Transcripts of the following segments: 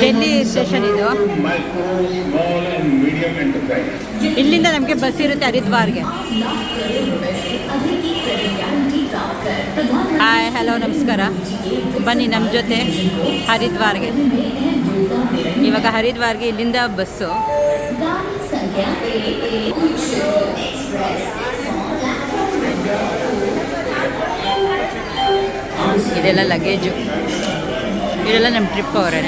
Delhi station ಇದು? ಇಲ್ಲಿಂದ ನಮಗೆ ಬಸ್ ಇರುತ್ತೆ ಹರಿದ್ವಾರ್ಗೆ. ಹಾಯ್ ಹಲೋ ನಮಸ್ಕಾರ. ಬನ್ನಿ ನಮ್ಮ ಜೊತೆ ಹರಿದ್ವಾರ್ಗೆ. ಇವಾಗ ಹರಿದ್ವಾರ್ಗೆ ಇಲ್ಲಿಂದ ಬಸ್ಸು. ಇದೆಲ್ಲ ಲಗೇಜು ಇದೆಲ್ಲ ನಮ್ಮ ಟ್ರಿಪ್ ಅವರೇ.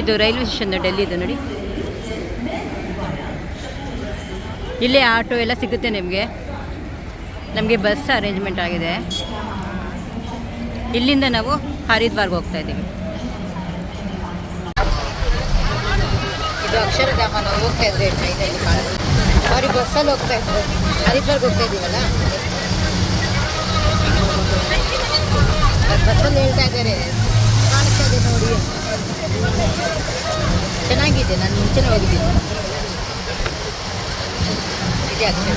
ಇದು ರೈಲ್ವೆ ಸ್ಟೇಷನ್ ಡೆಲ್ಲಿದು ನೋಡಿ. ಇಲ್ಲೇ ಆಟೋ ಎಲ್ಲ ಸಿಗುತ್ತೆ ನಿಮಗೆ. ನಮಗೆ ಬಸ್ ಅರೇಂಜ್ಮೆಂಟ್ ಆಗಿದೆ. ಇಲ್ಲಿಂದ ನಾವು ಹರಿದ್ವಾರ್ಗೆ ಹೋಗ್ತಾ ಇದ್ದೀವಿ. ಇದು ಅಕ್ಷರಧಾಮ ನಾವು ಹೋಗ್ತಾ ಕಾಣಿಸ್ತು ಸಾರಿ ಬಸ್ಸಲ್ಲಿ ಹೋಗ್ತಾ ಇದ್ವಿ ಹರಿದ್ವಾರ್ಗೆ ಹೋಗ್ತಾ ಇದ್ದೀವಲ್ಲ? ಬಸ್ಸಲ್ಲಿ ಹೇಳ್ತಾ ಇದ್ದಾರೆ. ಕಾಣಿಸ್ತಾ ಇದೆ ನೋಡಿ. ಚೆನ್ನಾಗಿದೆ, ನಾನು ಮುಂಚೆನೇ ಹೋಗಿದ್ದೀನಿ. ಇದೆ. ಅಕ್ಷರ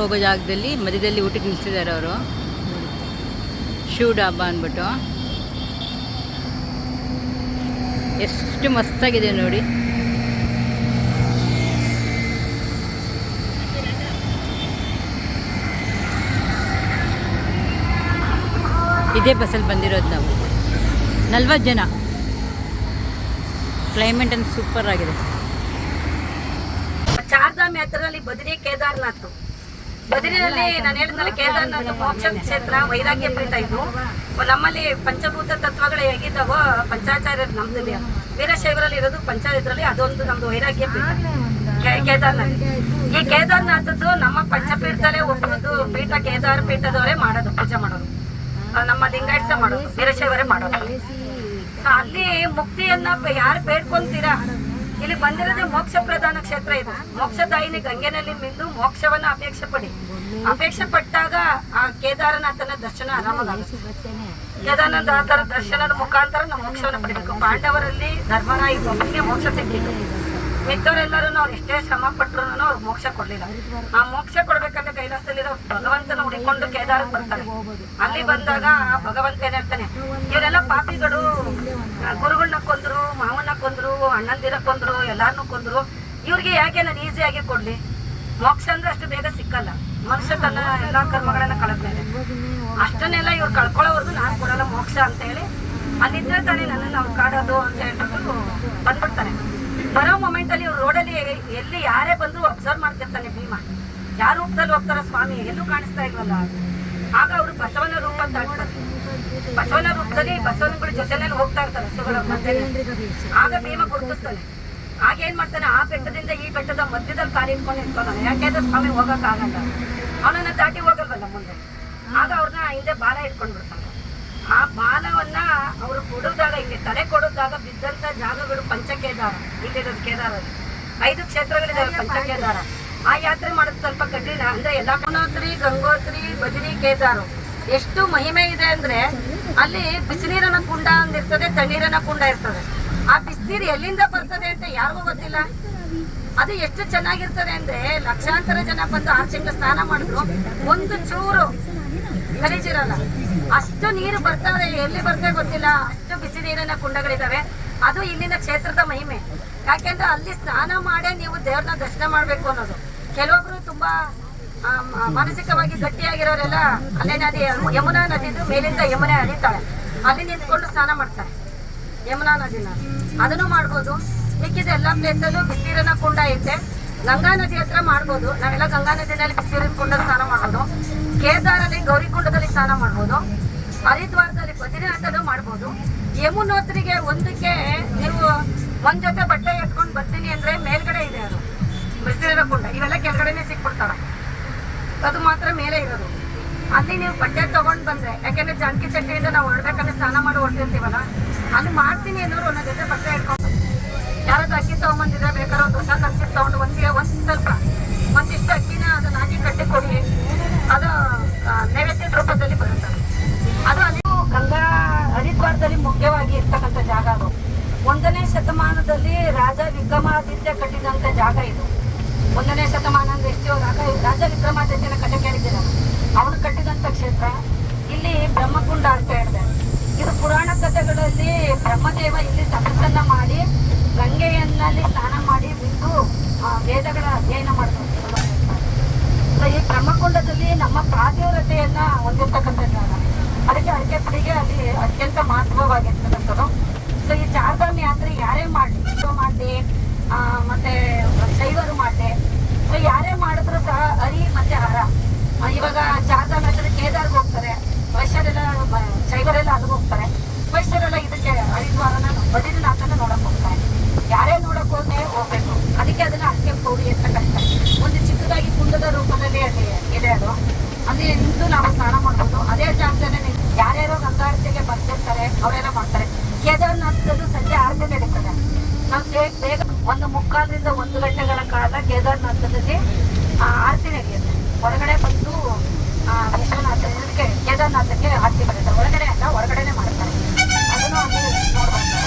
ಹೋಗೋ ಜಾಗದಲ್ಲಿ ಮಧ್ಯದಲ್ಲಿ ಊಟಕ್ಕೆ ನಿಲ್ಸಿದ್ದಾರೆ ಅವರು. ಶೂ ಡಾಬಾ ಅಂದ್ಬಿಟ್ಟು. ಎಷ್ಟು ಮಸ್ತಾಗಿದೆ ನೋಡಿ. ಇದೇ ಬಸ್ಸಲ್ಲಿ ಬಂದಿರೋದು ನಾವು. ನಲ್ವತ್ತು ಜನ. ಕ್ಲೈಮೇಟ್ ಅಂತ ಸೂಪರ್ ಆಗಿದೆ. ಚಾರ್ಧಾಮ್ ಯಾತ್ರದಲ್ಲಿ ಬದರಿ ಕೇದಾರ್ನಾಥ್. ಬದರಿನಲ್ಲಿ ನಾನು ಹೇಳಿದ್ನಲ್ಲ ಕೇದಾರ್ನಾಥ್ ಮೋಕ್ಷ ಕ್ಷೇತ್ರ ವೈರಾಗ್ಯ ಪೀಠ ಇದು. ನಮ್ಮಲ್ಲಿ ಪಂಚಭೂತ ತತ್ವಗಳು ಹೇಗಿದ್ದಾವೋ ಪಂಚಾಚಾರ್ಯರು ನಮ್ದಲ್ಲಿ. ವೀರಶೈವರಲ್ಲಿ ಇರೋದು ಪಂಚಾಯತ್ರಲ್ಲಿ, ಅದೊಂದು ನಮ್ದು ವೈರಾಗ್ಯ ಪೀಠ. ಕೇದಾರ್ನಾಥ್. ಈ ಕೇದಾರ್ನಾಥದ್ದು ನಮ್ಮ ಪಂಚಪೀಠದಲ್ಲೇ ಒಬ್ಬರದ್ದು ಪೀಠ, ಕೇದಾರ ಪೀಠದವರೇ ಮಾಡೋದು, ಪೂಜೆ ಮಾಡೋದು. ನಮ್ಮ ಲಿಂಗಾಯತ್ಸ ಮಾಡೋದು, ವೀರಶೈವರೇ ಮಾಡೋದು. ಅಲ್ಲಿ ಮುಕ್ತಿಯನ್ನ ಯಾರು ಬೇಡ್ಕೊಂತೀರಾ ಇಲ್ಲಿ ಬಂದಿರೋದೇ ಮೋಕ್ಷ ಪ್ರಧಾನ ಕ್ಷೇತ್ರ ಇದು. ಮೋಕ್ಷದಾಯಿನಿ ಗಂಗೆನಲ್ಲಿ ಮಿಂದು ಮೋಕ್ಷವನ್ನ ಅಪೇಕ್ಷೆ ಪಡಿ. ಅಪೇಕ್ಷೆ ಪಟ್ಟಾಗ ಆ ಕೇದಾರನಾಥನ ದರ್ಶನ ಆರಾಮಾಗುತ್ತೆ ಕೇದಾರನಾಥರ ದರ್ಶನದ ಮುಖಾಂತರ ನಾವು ಮೋಕ್ಷವನ್ನು ಪಡಿಬೇಕು. ಪಾಂಡವರಲ್ಲಿ ಧರ್ಮರಾಯ ಒಬ್ಬನಿಗೆ ಮೋಕ್ಷ ಸಿಕ್ಕಿತ್ತು ಮಿಕ್ಕವರೆಲ್ಲರೂ ಅವ್ರು ಎಷ್ಟೇ ಶ್ರಮ ಪಟ್ಟರು ಅವ್ರು ಮೋಕ್ಷ ಕೊಡ್ಲಿಲ್ಲ. ಆ ಮೋಕ್ಷ ಕೊಡ್ಬೇಕಂದ್ರೆ ಕೈಲಾಸದಲ್ಲಿರೋ ಭಗವಂತನ ಹುಡಿಕೊಂಡು ಕೇದಾರಕ್ಕೆ ಬರ್ತಾರೆ. ಅಲ್ಲಿ ಬಂದಾಗ ಆ ಭಗವಂತ ಏನ್ ಹೇಳ್ತಾನೆ ಇವರೆಲ್ಲ ಪಾಪಿಗಳು ಗುರುಗಳನ್ನ ಕೊಂದ್ರು, ಮಾವನ್ನ ಕೊಂದ್ರು, ಅಣ್ಣಂದಿರ ಕೊಂದ್ರು ಎಲ್ಲಾರನ್ನೂ ಕೊಂದ್ರು. ಇವ್ರಿಗೆ ಯಾಕೆ ನಾನು ಈಸಿಯಾಗಿ ಕೊಡ್ಲಿ? ಮೋಕ್ಷ ಅಂದ್ರೆ ಅಷ್ಟು ಬೇಗ ಸಿಕ್ಕಲ್ಲ. ಮನುಷ್ಯ ತನ್ನ ಎಲ್ಲಾ ಕರ್ಮಗಳನ್ನ ಕಳೆದ್ಮೇಲೆ. ಅಷ್ಟನ್ನೆಲ್ಲ ಇವ್ರು ಕಳ್ಕೊಳ್ಳೋವರೆಗೂ ನಾನು ಕೊಡಲ್ಲ ಮೋಕ್ಷ ಅಂತ ಹೇಳಿ ಅಲ್ಲಿದ್ರೆ ತಾನೇ ನನ್ನನ್ನು ಅವ್ರು ಕಾಡೋದು ಅಂತ ಹೇಳ್ಬಿಟ್ಟು ಬಂದ್ಬಿಡ್ತಾನೆ ಬರೋ ಮೊಮೆಂಟ್ ಅಲ್ಲಿ ರೋಡಲ್ಲಿ ಎಲ್ಲಿ ಯಾರೇ ಬಂದ್ರು ಅಬ್ಸರ್ವ್ ಮಾಡ್ತಿರ್ತಾನೆ ಭೀಮ. ಯಾರ ರೂಪದಲ್ಲಿ ಹೋಗ್ತಾರ ಸ್ವಾಮಿ, ಎಲ್ಲೂ ಕಾಣಿಸ್ತಾ ಇಲ್ವಲ್ಲ? ಆಗ ಅವರು ಬಸವನ ರೂಪ ಅಂತ ಬಸವನ ರೂಪದಲ್ಲಿ ಬಸವನಗಳ ಜೊತೆನಲ್ಲಿ ಹೋಗ್ತಾ ಇರ್ತಾರೆ ಹಸುಗಳ ಆಗ ಭೀಮ ಗುರುತಿಸ್ತಾನೆ. ಆಗ ಏನ್ ಮಾಡ್ತಾನೆ? ಆ ಬೆಟ್ಟದಿಂದ ಈ ಬೆಟ್ಟದ ಮಧ್ಯದಲ್ಲಿ ಕಾಲಿ ಇಟ್ಕೊಂಡು ನಿಂತ್ಕೊತಾನೆ ಯಾಕೆಂದ್ರೆ ಸ್ವಾಮಿ ಹೋಗಕ್ ಆಗಲ್ಲ ಅವನನ್ನ ದಾಟಿ ಹೋಗಲ್ವಲ್ಲ ಮುಂದೆ? ಆಗ ಅವ್ರನ್ನ ಹಿಂದೆ ಬಾಲ ಇಟ್ಕೊಂಡ್ ಬಿಡ್ತಾನೆ ಆ ಬಾಲವನ್ನ ಅವರು ಕೊಡೋದಾಗ ಇಲ್ಲಿ ತಲೆ ಕೊಡೋದಾಗ ಬಿದ್ದಂತ ಜಾಗಗಳು ಪಂಚಕೇದಾರ. ಇಲ್ಲಿರೋದು ಕೇದಾರ ಐದು ಕ್ಷೇತ್ರಗಳಿದಾವೆ ಪಂಚಕೇದಾರ. ಆ ಯಾತ್ರೆ ಮಾಡೋದು ಸ್ವಲ್ಪ ಕಠಿಣ. ಅಂದ್ರೆ ಎಲ್ಲ ಗಂಗೋತ್ರಿ ಗಂಗೋತ್ರಿ ಬದರಿ ಕೇದಾರ. ಎಷ್ಟು ಮಹಿಮೆ ಇದೆ ಅಂದ್ರೆ ಅಲ್ಲಿ ಬಿಸಿನೀರನ ಕುಂಡ ಒಂದಿರ್ತದೆ ತಣ್ಣೀರನ ಕುಂಡ ಇರ್ತದೆ. ಆ ಬಿಸಿನೀರು ಎಲ್ಲಿಂದ ಬರ್ತದೆ ಅಂತ ಯಾರಿಗೂ ಗೊತ್ತಿಲ್ಲ. ಅದು ಎಷ್ಟು ಚೆನ್ನಾಗಿರ್ತದೆ ಅಂದ್ರೆ ಲಕ್ಷಾಂತರ ಜನ ಬಂದು ಆರು ತಿಂಗಳು ಸ್ನಾನ ಮಾಡಿದ್ರು. ಒಂದು ಚೂರು ಗಲೀಜಿರಲ್ಲ. ಅಷ್ಟು ನೀರು ಬರ್ತದೆ, ಎಲ್ಲಿ ಬರ್ತದೆ ಗೊತ್ತಿಲ್ಲ. ಅಷ್ಟು ಬಿಸಿ ನೀರಿನ ಕುಂಡಗಳಿದಾವೆ. ಅದು ಇಲ್ಲಿನ ಕ್ಷೇತ್ರದ ಮಹಿಮೆ. ಯಾಕೆಂದ್ರೆ ಅಲ್ಲಿ ಸ್ನಾನ ಮಾಡೇ ನೀವು ದೇವ್ರನ್ನ ದರ್ಶನ ಮಾಡ್ಬೇಕು ಅನ್ನೋದು. ಕೆಲವೊಬ್ರು ತುಂಬಾ ಮಾನಸಿಕವಾಗಿ ಗಟ್ಟಿಯಾಗಿರೋರೆಲ್ಲ ಅಲ್ಲೇ ನದಿ, ಯಮುನಾ ನದಿದು ಮೇಲಿಂದ ಯಮುನೆ ಹರಿತಾಳೆ ಅಲ್ಲಿ ನಿಂತ್ಕೊಂಡು ಸ್ನಾನ ಮಾಡ್ತಾರೆ. ಯಮುನಾ ನದಿನ. ಅದನ್ನು ಮಾಡ್ಬೋದು. ಮಿಕ್ಕಿದ ಎಲ್ಲ ಪ್ಲೇಸಲ್ಲೂ ಬಿಸಿರನ ಕುಂಡ ಐತೆ. ಗಂಗಾ ನದಿ ಹತ್ರ ಮಾಡ್ಬೋದು. ನಾವೆಲ್ಲ ಗಂಗಾ ನದಿನಲ್ಲಿ ಬಿಸಿರಿನ ಕುಂಡ ಸ್ನಾನ ಮಾಡ್ಬೋದು ಕೇದಾರಲ್ಲಿ ಗೌರಿಕುಂಡದಲ್ಲಿ ಸ್ನಾನ ಮಾಡ್ಬೋದು. ಹರಿದ್ವಾರದಲ್ಲಿ ಬದ್ರಿನಾಥದಲ್ಲೂ ಮಾಡ್ಬೋದು. ಯಮುನೋತ್ರಿಗೆ ಒಂದಕ್ಕೆ ನೀವು ಒಂದ್ ಜೊತೆ ಬಟ್ಟೆ ಎತ್ಕೊಂಡು ಬರ್ತೀನಿ ಅಂದ್ರೆ ಮೇಲ್ಗಡೆ ಇದೆ ಅದು. ಬಿಸಿಲಿರೋ ಕುಂಡ. ಇವೆಲ್ಲ ಕೆಳಗಡೆನೆ ಸಿಕ್ಬಿಡ್ತಾರ ಅದು ಮಾತ್ರ ಮೇಲೆ ಇರೋದು. ಅಲ್ಲಿ ನೀವು ಬಟ್ಟೆ ತಗೊಂಡ್ ಬಂದ್ರೆ, ಯಾಕೆಂದ್ರೆ ಜಾನಕಿ ಚಟ್ಟಿಯಿಂದ ನಾವು ಹೊರಡ್ಬೇಕಂದ್ರೆ ಸ್ನಾನ ಮಾಡಿ ಹೊರಟಿರ್ತೀವಲ್ಲ, ಅಲ್ಲಿ ಮಾಡ್ತೀನಿ ಅನ್ನೋರು ನನ್ನ ಜೊತೆ ಬಟ್ಟೆ ಇಟ್ಕೊಂಡು ಯಾರಾದ್ರೂ ಅಕ್ಕಿ ತಗೊಂಬಂದಿದ್ರೆ ಬೇಕಾದ್ರೆ ಒಂದು ಹೊಸ ಕನ್ಸಿಟ್ ತಗೊಂಡು ಒಂದಿಗೆ ಒಂದ್ ಸ್ವಲ್ಪ, ಒಂದಿಷ್ಟು ಅಕ್ಕಿನ ಅದನ್ನ ಹಾಕಿ ಕಟ್ಟಿ ಕೊಡಿ. ಅದು ನೈವೇದ್ಯದ ರೂಪದಲ್ಲಿ ಬರುತ್ತೆ. ಅದು ಅಲ್ಲಿ ಗಂಗಾ ಹರಿದ್ವಾರದಲ್ಲಿ ಮುಖ್ಯವಾಗಿ ಇರ್ತಕ್ಕಂಥ ಜಾಗ ಅದು. ಒಂದನೇ ಶತಮಾನದಲ್ಲಿ ರಾಜ ವಿಕ್ರಮಾದಿತ್ಯ ಕಟ್ಟಿದಂತ ಜಾಗ ಇದು. ಒಂದನೇ ಶತಮಾನ ಅಂದ್ರೆ ಎಷ್ಟು ರಾಗ ರಾಜ ವಿಕ್ರಮಾದಿತ್ಯನ ಕಥೆ ನಾನು ಅವನು ಕಟ್ಟಿದಂತ ಕ್ಷೇತ್ರ, ಇಲ್ಲಿ ಬ್ರಹ್ಮಕುಂಡ ಅಂತ ಹೇಳಿದೆ ಇದು ಪುರಾಣ ಕಥೆಗಳಲ್ಲಿ ಬ್ರಹ್ಮದೇವ ಇಲ್ಲಿ ತಪಸ್ಸನ್ನ ಮಾಡಿ ಗಂಗೆಯಲ್ಲಿ ಸ್ನಾನ ಮಾಡಿ ಬಿಂದು ವೇದಗಳ ಅಧ್ಯಯನ ಮಾಡಿದ್ರು ಸೊ ಈ ಬ್ರಹ್ಮಕುಂಡದಲ್ಲಿ ನಮ್ಮ ಪ್ರಾದೇವತೆಯನ್ನ ಹೊಂದಿರ್ತಕ್ಕಂಥ ಜಾಗ. ಅದಕ್ಕೆ ಅಡಿಕೆ ಪುಡಿಗೆ ಅಲ್ಲಿ ಅತ್ಯಂತ ಮಹತ್ವವಾಗಿರ್ತಕ್ಕಂಥದ್ದು. ಸೊ ಈ ಚಾರ್ಧಾಮ್ ಯಾತ್ರೆ ಯಾರೇ ಮಾಡಲಿ ಮಾಡಲಿ ಮತ್ತೆ ಶೈವರು ಮಾಡಲಿ ಸೊ ಯಾರೇ ಮಾಡಿದ್ರು ಸಹ ಅರಿ ಮತ್ತೆ ಹರ ಆ, ಇವಾಗ ಚಾರ್ಧಾಮ್ ಯಾತ್ರೆ ಕೇದಾರ್ಗೆ ಹೋಗ್ತಾರೆ ವೈಶ್ಯರೆಲ್ಲ ಮ- ಶೈವರೆಲ್ಲ ಅಲ್ಲಿಗೆ ಹೋಗ್ತಾರೆ ವೈಶ್ಯರೆಲ್ಲ ಇದಕ್ಕೆ ಹರಿದ್ವಾರನ ಬದ್ರಿನಾಥನ ನೋಡಕ್ ಹೋಗ್ತಾರೆ ಯಾರೇ ನೋಡಕ್ ಹೋದ್ರೆ ಹೋಗ್ಬೇಕು ಅದಕ್ಕೆ ಅದನ್ನ ಅಡಿಕೆ ಪೌಡಿ ಅಂತ ಕರೀತಾರೆ ಒಂದು ಚಿಕ್ಕದಾಗಿ ಕುಂಡದ ರೂಪದಲ್ಲಿ ಅಲ್ಲಿ ಇದೆ ಅದು ಅಲ್ಲಿ ನಿಂತು ನಾವು ಸ್ನಾನ ಮಾಡ್ಬೋದು ಅದೇ ಜಾಗದಲ್ಲಿ ನಿಂತು ಯಾರ್ಯಾರೋ ಗಂಗಾರತಿಗೆ ಬರ್ತಿರ್ತಾರೆ ಅವರೆಲ್ಲ ಮಾಡ್ತಾರೆ ಕೇದಾರ್ನಾಥದಲ್ಲೂ ಸಂಜೆ ಆರತಿ ನಡೀತದೆ ನಾವು ಬೇಗ ಬೇಗ ಒಂದು ಒಂದು ಗಂಟೆಗಳ ಕಾಲ ಕೇದಾರನಾಥದಲ್ಲಿ ಆರತಿ ನಡೆಯುತ್ತೆ. ಹೊರಗಡೆ ಬಂದು ಆ, ವಿಶ್ವನಾಥ ಇದಕ್ಕೆ ಕೇದಾರ್ನಾಥಕ್ಕೆ ಆರತಿ ಬರುತ್ತೆ ಒಳಗಡೆ ಅಲ್ಲ ಹೊರಗಡೆನೆ ಮಾಡ್ತಾರೆ. ಅದನ್ನು ಅಲ್ಲಿ ನೋಡ್ಬೋದು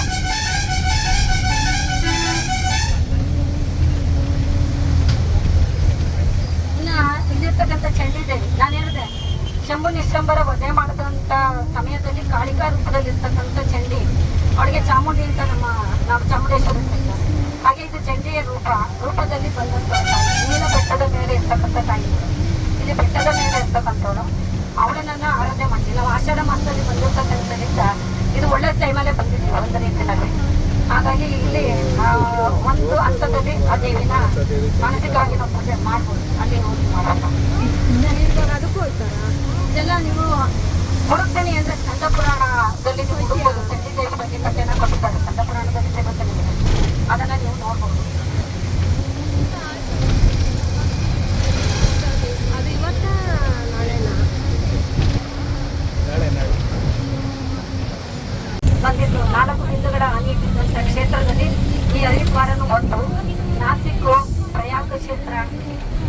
ಇನ್ನ ಇಲ್ಲಿರ್ತಕ್ಕಂಥ ಚಂಡಿದೇವಿ ನಾನು ಹೇಳಿದೆ ಶಂಭು ನಿಶಂಬರ ವಧೆ ಮಾಡಿದಂಥ ಸಮಯದಲ್ಲಿ ಕಾಳಿಕಾ ರೂಪದಲ್ಲಿ ಇರ್ತಕ್ಕಂಥ ಚಂಡಿ ಅವಳಿಗೆ ಚಾಮುಂಡಿ ಅಂತ ನಮ್ಮ ನಾವು ಚಾಮುಂಡೇಶ್ವರಿ ಅಂತ. ಹಾಗೆ ಇದು ಜಂಜೆಯ ರೂಪ. ರೂಪದಲ್ಲಿ ಬಂದಂತ ತಾಯಿ ನೀಲ ಬೆಟ್ಟದ ಮೇಲೆ ಇರ್ತಕ್ಕಂಥ ತಾಯಿ. ಇಲ್ಲಿ ಬೆಟ್ಟದ ಮೇಲೆ ಇರ್ತಕ್ಕಂಥವಳು. ಅವಳನ್ನ ಆರಾಧನೆ ಮಾಡ್ತೀವಿ ನಾವು ಆಷಾಢ ಮಾಸದಲ್ಲಿ ಬಂದಿರ್ತಕ್ಕಂಥದ್ರಿಂದ ಇದು ಒಳ್ಳೆ ಟೈಮಲ್ಲೇ ಬಂದಿದ್ದೀವಿ ಒಂದು ರೀತಿಯಲ್ಲಿ ಹಾಗಾಗಿ ಇಲ್ಲಿ ಒಂದು ಹಂತದಲ್ಲಿ ಆ ದೇವಿನ ಮಾನಸಿಕವಾಗಿ ನಾವು ಪೂಜೆ ಮಾಡ್ಬೋದು ಅಲ್ಲಿ ಹೋಗಿ ಮಾಡೋಣ ಇದೆಲ್ಲ ನೀವು ಹುಡುಕ್ತೇನೆ ಅಂದ್ರೆ ಸ್ಕಂದ ಪುರಾಣದಲ್ಲಿ ನೀವು ಹುಡುಕ್ಬೋದು ಚಂಡಿ ದೇವಿ ಬಗ್ಗೆ ಕಥೆನ ಕೊಟ್ಟಿದ್ದಾರೆ ಸ್ಕಂದ ಪುರಾಣದಲ್ಲಿ ಸಿಗುತ್ತೆ ನಿಮಗೆ ಅದನ್ನ ನೀವು ನೋಡ್ಬೋದು ಅದು ಇವತ್ತ ನಾಳೆನಾ ಬಂದಿದ್ದು ನಾಲ್ಕು ಬಿಂದುಗಳ ಹಾನಿ ಬಿದ್ದಂತ ಕ್ಷೇತ್ರದಲ್ಲಿ ಈ ಹರಿದ್ವಾರನು ಒಂದು ನಾಸಿಕ್ ಪ್ರಯಾಗ ಕ್ಷೇತ್ರ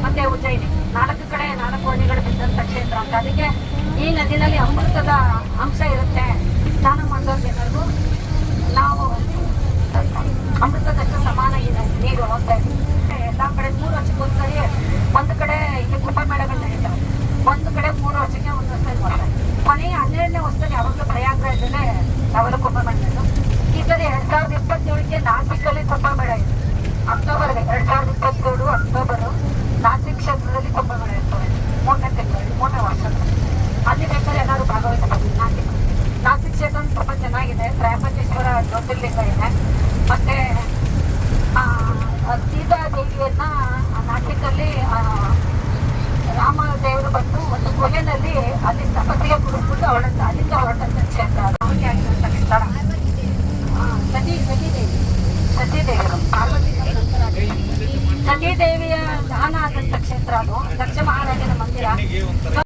ಮತ್ತೆ ಉಜ್ಜಯಿನಿ ನಾಲ್ಕು ಕಡೆ ನಾಲ್ಕು ಹನಿಗಳು ಬಿದ್ದಂತ ಕ್ಷೇತ್ರ ಅಂತ ಅದಕ್ಕೆ ಈ ನದಿನಲ್ಲಿ ಬಂದು ಒಂದು ಗುಹೆನಲ್ಲಿ ಅಲ್ಲಿ ತಪಸ್ಸಿಗೆ ಕುಡಿದ್ಬಿಟ್ಟು ಅವಳನ್ನ ಅಲ್ಲಿಂದ ಹೊರಟಂತ ಕ್ಷೇತ್ರ ಅವ್ರಿಗೆ ಆಗಿರುವಂತ ಸ್ಥಳ ಸತಿ ಸತಿದೇವಿ ಸತಿದೇವರು ಪಾರ್ವತಿ ಸತೀದೇವಿಯ ದಾನ ಆದಂತ ಕ್ಷೇತ್ರ ಅದು. ದಕ್ಷ ಮಹಾರಾಜನ ಮಂದಿರ.